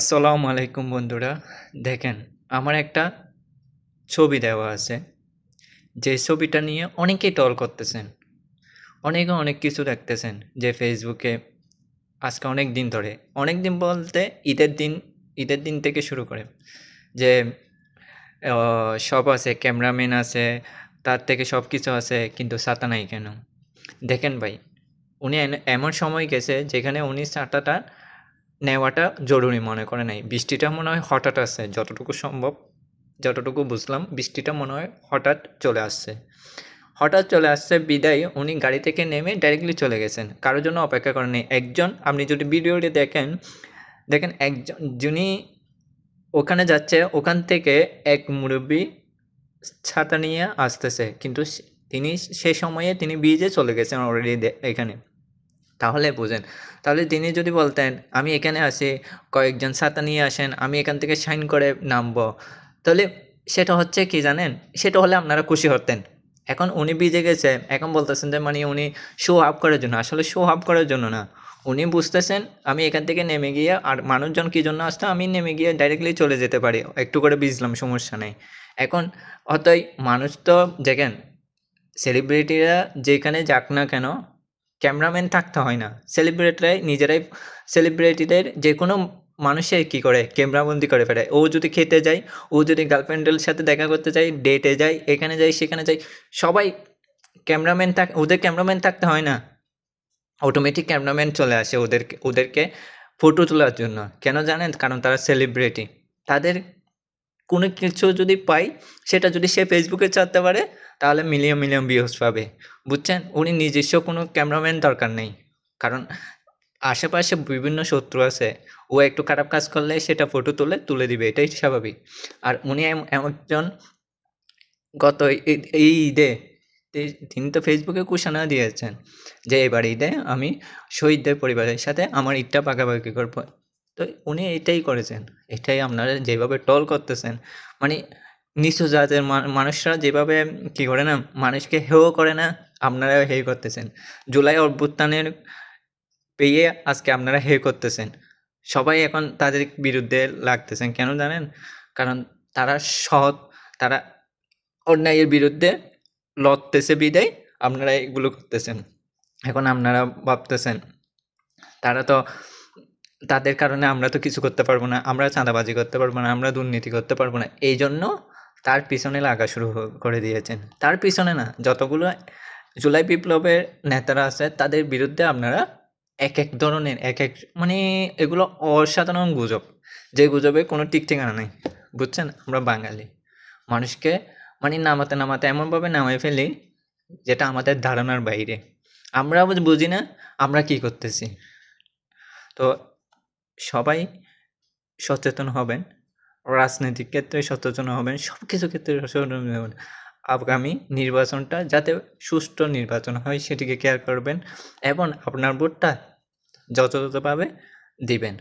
আসসালামু আলাইকুম বন্ধুরা। দেখেন, আমার একটা ছবি দেওয়া আছে। যে ছবিটা নিয়ে অনেকেই টল করতেছেন। অনেকে অনেক কিছু দেখতেছেন যে ফেসবুকে আজকে অনেক দিন ধরে। অনেক দিন বলতে ঈদের দিন ঈদের দিন থেকে শুরু করে। যে সব আছে, ক্যামেরাম্যান আছে, তার থেকে সব কিছু আছে, কিন্তু ছাতা নাই কেন? দেখেন ভাই, উনি এমন সময় গেছে যেখানে উনি ছাতাটা নেওয়াটা জরুরি মনে করে নাই। বৃষ্টিটা মনে হয় হঠাৎ আসছে, যতটুকু সম্ভব, যতটুকু বুঝলাম, বৃষ্টিটা মনে হয় হঠাৎ চলে আসছে। হঠাৎ চলে আসছে, বিদায় উনি গাড়ি থেকে নেমে ডাইরেক্টলি চলে গেছেন। কারোর জন্য অপেক্ষা করেনি একজন, আপনি যদি ভিডিওটি দেখেন দেখেন একজন, যিনি ওখানে যাচ্ছে, ওখান থেকে এক মুরব্বী ছাতা নিয়ে আসতেছে। কিন্তু তিনি সে সময়ে তিনি ব্রিজে চলে গেছেন অলরেডি এখানে। তাহলে বুঝেন। তাহলে তিনি যদি বলতেন, আমি এখানে আসি কয়েকজন ছাতা নিয়ে আসেন, আমি এখান থেকে সাইন করে নামবো। তাহলে সেটা হচ্ছে কি জানেন? সেটা হলে আপনারা খুশি হতেন। এখন উনি ভিজে গেছে, এখন বলতেছেন যে মানে উনি শো আপ করার জন্য। আসলে শো আপ করার জন্য না। উনি বুঝতেছেন, আমি এখান থেকে নেমে গিয়ে, আর মানুষজন কী জন্য আসতো, আমি নেমে গিয়ে ডাইরেক্টলি চলে যেতে পারি। একটু করে ভিজলাম, সমস্যা নেই। এখন অতই মানুষ তো, দেখেন সেলিব্রিটিরা যেখানে যাক না কেন ক্যামেরাম্যান থাকতে হয় না। সেলিব্রিটিরাই নিজেরাই সেলিব্রিটিদের যে কোনো মানুষের কী করে, ক্যামেরাবন্দি করে ফেলে। ও যদি খেতে যায়, ও যদি গার্লফ্রেন্ডের সাথে দেখা করতে যায় ডেটে যায়, এখানে যায়, সেখানে যায়, সবাই ক্যামেরাম্যান থাক, ওদের ক্যামেরাম্যান থাকতে হয় না। অটোমেটিক ক্যামেরাম্যান চলে আসে ওদেরকে ওদেরকে ফটো তোলার জন্য। কেন জানেন? কারণ তারা সেলিব্রিটি তাদের কোনো কিছু যদি পাই, সেটা যদি সে ফেসবুকে ছাড়তে পারে, তাহলে মিলিয়ন মিলিয়ন ভিউজ পাবে। বুঝছেন? উনি নিজস্ব কোনো ক্যামেরাম্যান দরকার নেই। কারণ আশেপাশে বিভিন্ন শত্রু আছে, ও একটু খারাপ কাজ করলে সেটা ফটো তুলে তুলে দিবে, এটাই স্বাভাবিক। আর উনি একজন গত এই ঈদে তিনি তো ফেসবুকে ঘোষণা দিয়েছেন যে এবার ঈদে আমি শহীদদের পরিবারের সাথে আমার ঈদটা পাকাপাকি করব। তো উনি এটাই করেছেন। এটাই আপনারা যেভাবে টল করতেছেন মানে নিচু জাতের মানুষরা যেভাবে কী করে না, মানুষকে হেও করে না আপনারা হে করতেছেন। জুলাই অভ্যুত্থানের পেয়ে আজকে আপনারা হে করতেছেন। সবাই এখন তাদের বিরুদ্ধে লাগতেছেন, কেন জানেন? কারণ তারা সৎ, তারা অন্যায়ের বিরুদ্ধে লড়তেছে বিদায়, আপনারা এগুলো করতেছেন। এখন আপনারা ভাবতেছেন, তারা তো তাদের কারণে আমরা তো কিছু করতে পারব না, আমরা চাঁদাবাজি করতে পারব না, আমরা দুর্নীতি করতে পারব না এই জন্য তার পিছনে লাগা শুরু করে দিয়েছেন। তার পিছনে না, যতগুলো জুলাই বিপ্লবের নেতারা আছে, তাদের বিরুদ্ধে আপনারা এক এক ধরনের, এক এক মানে এগুলো অসাধারণ গুজব, যে গুজবে কোনো ঠিক ঠিকানা নেই, বুঝছেন? আমরা বাঙালি, মানুষকে মানে নামাতে নামাতে এমনভাবে নামাই ফেলি, যেটা আমাদের ধারণার বাইরে। আমরা বুঝি না, আমরা কি করতেছি? তো সবাই সচেতন হবেন, রাজনৈতিক ক্ষেত্রে সচেতন হবেন সব কিছু ক্ষেত্রে সচেতন হবেন। আগামী নির্বাচনটা যাতে সুষ্ঠু নির্বাচন হয় সেটিকে কেয়ার করবেন এবং আপনার ভোটটা যথাযথভাবে দিবেন।